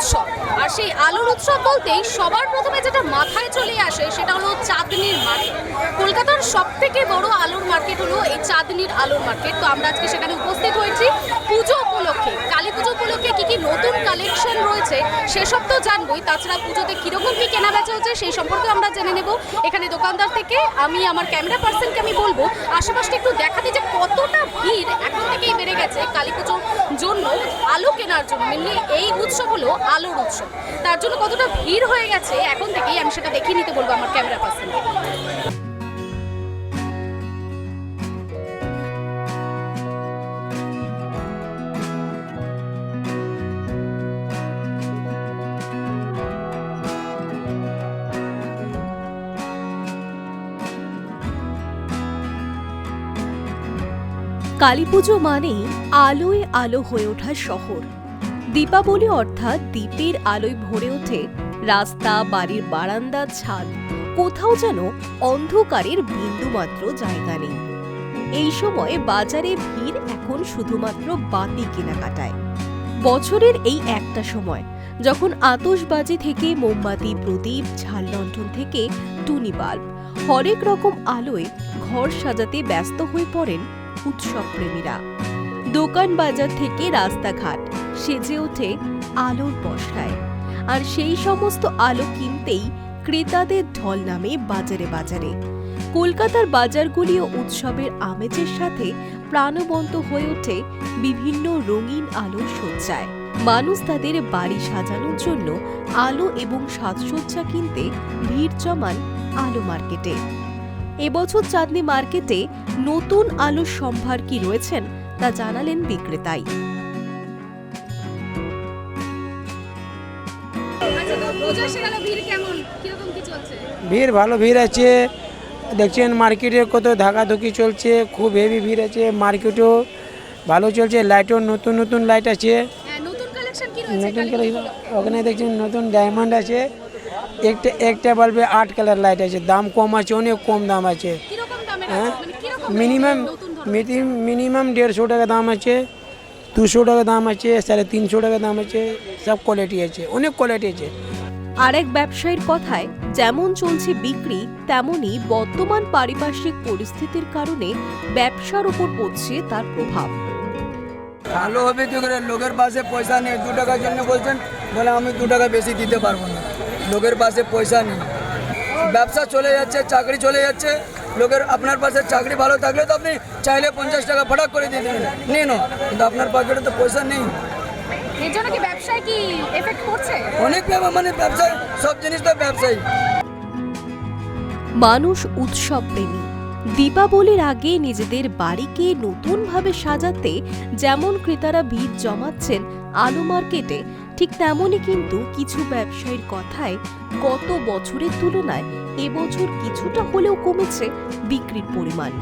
উৎসব। আর সেই আলোর উৎসব বলতেই সবার প্রথমে যেটা মাথায় চলে আসে সেটা হলো চাঁদনির মার্কেট কলকাতার সব থেকে বড় আলোর মার্কেট হলো এই চাঁদনির আলোর মার্কেট তো আমরা আজকে সেখানে উপস্থিত হয়েছি পুজো উপলক্ষে কালী পুজো উপলক্ষে কি কি নতুন কালেকশন রয়েছে, সেসব তো জানবই। তাছাড়া পুজোতে কীরকম কি কেনা বেচা হচ্ছে সেই সম্পর্কে আমরা জেনে নেব। এখানে দোকানদার থেকে আমি, আমার ক্যামেরা পার্সনকে আমি বলব আশেপাশটা একটু দেখাতে যে কতটা ভিড় এখন থেকেই বেড়ে গেছে কালী পুজোর জন্য আলো কেনার জন্য। মেনলি এই উৎসব হলো আলোর উৎসব। তার জন্য কতটা ভিড় হয়ে গেছে এখন থেকেই আমি সেটা দেখিয়ে নিতে বলব আমার ক্যামেরা পার্সনকে কালীপুজো মানেই আলোয় আলো হয়ে ওঠা শহর। দীপাবলি অর্থাৎ দ্বীপের আলোয় ভরে ওঠে রাস্তা, বাড়ির বারান্দা ছাদ। কোথাও যেন অন্ধকারের বিন্দুমাত্র জায়গা নেই। এই সময় বাজারে ভিড় এখন শুধুমাত্র বাতি কেনাকাটায়। বছরের এই একটা সময়, যখন আতশবাজি থেকে মোমবাতি, প্রদীপ, ঝাল লণ্ঠন থেকে টুনি বাল্ব হরেক রকম আলোয় ঘর সাজাতে ব্যস্ত হয়ে পড়েন উৎসব প্রেমীরা দোকান বাজার থেকে রাস্তাঘাট, সেজে ওঠে আলোর পশায় আর সেই সমস্ত আলো কিনতেই ক্রেতাদের ঢল নামে বাজারে বাজারে। কলকাতার বাজারগুলিও উৎসবের আমেজের সাথে প্রাণবন্ত হয়ে ওঠে বিভিন্ন রঙিন আলোর সজ্জায়। মানুষ তাদের বাড়ি সাজানোর জন্য আলো এবং সাজসজ্জা কিনতে ভিড় জমান আলো মার্কেটে। এবছর চাঁদনি মার্কেটে নতুন আলোর সম্ভার কি রয়েছেন তা জানালেন বিক্রেতাই। আচ্ছা ভিড় ভালো ভিড় আছে। দেখছেন মার্কেটে কত ধাকাধুকি চলছে খুব হেভি ভিড় আছে। মার্কেটও ভালো চলছে লাইটও নতুন নতুন লাইট আছে। হ্যাঁ, নতুন কালেকশন ওখানে দেখছেন নতুন ডায়মন্ড আছে। একটা একটা বাল্বে আট কালার লাইট আছে। দাম কম আছে অনেক কম দাম আছে। হ্যাঁ? আছে? মানে মিনিমাম মিনিমাম দেড়শো টাকা দাম আছে দুশো টাকা দাম আছে সাড়ে তিনশো টাকা দাম আছে সব কোয়ালিটি আছে অনেক কোয়ালিটি আছে। আরেক ব্যবসায়ীর কথায় যেমন চলছে বিক্রি তেমনি বর্তমান পারিপার্শ্বিক পরিস্থিতির কারণে ব্যবসার উপর পড়ছে তার প্রভাব। ভালো হবে কি করে লোকের পাশে পয়সা নেই দু টাকার জন্য বলছেন বলে আমি দু টাকা বেশি দিতে পারব না। লোকের পাশে পয়সা নেই। ব্যবসা চলে যাচ্ছে চাকরি চলে যাচ্ছে লোকের আপনার পাশে চাকরি ভালো থাকলে তো আপনি চাইলে পঞ্চাশ টাকা ফটাক করে দিয়ে দেবেন। নিন কিন্তু আপনার পকেটে তো পয়সা নেই। অনেক মানে ব্যবসায় সব জিনিস তো ব্যবসায়ী। মানুষ উৎসব প্রেমী। দীপাবলির আগে নিজেদের বাড়িকে নতুনভাবে সাজাতে যেমন ক্রেতারা ভিড় জমাচ্ছেন আলু মার্কেটে ঠিক তেমনই কিন্তু কিছু ব্যবসায়ীর কথায় গত বছরের তুলনায় এবছর কিছুটা হলেও কমেছে বিক্রির পরিমাণ।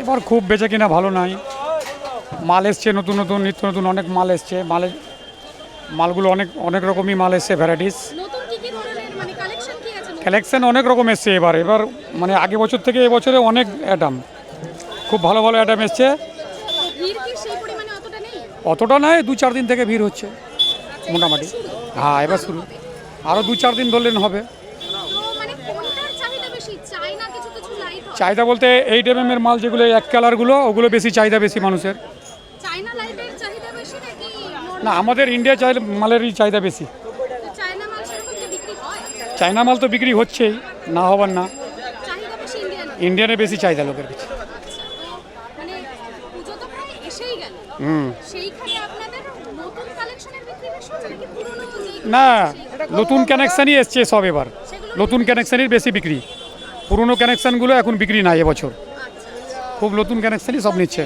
এবার খুব বেচে কিনা ভালো নাই। মাল এসছে নতুন নতুন নিত্য নতুন অনেক মাল এসছে। মালের মালগুলো অনেক অনেক রকমই মাল এসছে ভ্যারাইটিস নতুন কি কি ধরনের মানে কালেকশন কি আছে নতুন? কালেকশন অনেক রকম এসছে এবার। এবার মানে আগে বছর থেকে এবছরে অনেক অ্যাটাম খুব ভালো ভালো অ্যাটাম এসছে তো ভিড় কি সেই পরিমাণে অতটা নয় দু চার দিন থেকে ভিড় হচ্ছে মোটামুটি। হ্যাঁ এবার শুরু। আরও দু চার দিন ধরলেন হবে। মানে চাহিদা বলতে এইট এম এর মাল যেগুলো এক কালারগুলো ওগুলো বেশি চাহিদা বেশি মানুষের। না আমাদের ইন্ডিয়া চাই মালেরই চাহিদা বেশি। চায়না মাল তো বিক্রি হচ্ছেই না হবার না। ইন্ডিয়ানে বেশি চাহিদা লোকের কাছে আচ্ছা তো মানে পুজো তো প্রায় এসেই গেল হুম সেইখানে আপনাদের নতুন কালেকশনের বিক্রি বেশি হচ্ছে নাকি পুরনো যেই না নতুন কানেকশানই এসছে সব এবার। নতুন কানেকশানই বেশি বিক্রি। পুরনো কানেকশানগুলো এখন বিক্রি নাই এবছর। খুব নতুন কানেকশানই সব নিচ্ছে।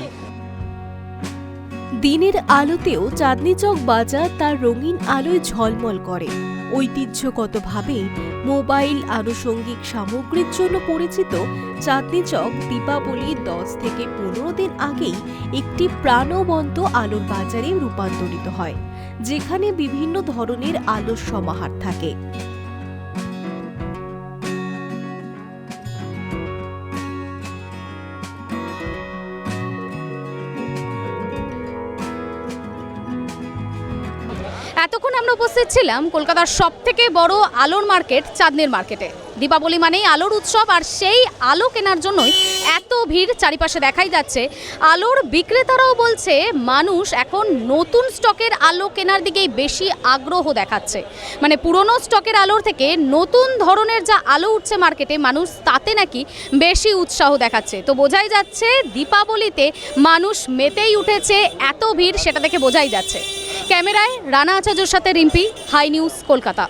দিনের আলোতেও চাঁদনি চক বাজার তার রঙিন আলোয় ঝলমল করে। ঐতিহ্যগতভাবে মোবাইল আনুষঙ্গিক সামগ্রীর জন্য পরিচিত চাঁদনি চক দীপাবলি দশ থেকে পনেরো দিন আগেই একটি প্রাণবন্ত আলোর বাজারে রূপান্তরিত হয়, যেখানে বিভিন্ন ধরনের আলোর সমাহার থাকে। এতক্ষণ আমরা উপস্থিত ছিলাম কলকাতার সব থেকে বড় আলোর মার্কেট চাঁদনির মার্কেটে। দীপাবলি মানেই আলোর উৎসব আর সেই আলো কেনার জন্যই এত ভিড় চারিপাশে দেখাই যাচ্ছে। আলোর বিক্রেতারাও বলছে, মানুষ এখন নতুন স্টকের আলো কেনার দিকেই বেশি আগ্রহ দেখাচ্ছে। মানে পুরনো স্টকের আলোর থেকে নতুন ধরনের যা আলো উঠছে মার্কেটে, মানুষ তাতে নাকি বেশি উৎসাহ দেখাচ্ছে। তো বোঝাই যাচ্ছে, দীপাবলিতে মানুষ মেতেই উঠেছে, এত ভিড় সেটা দেখে বোঝাই যাচ্ছে। ক্যামেরায় রানা আচার্যর সাথে রিম্পি হাই নিউজ কলকাতা।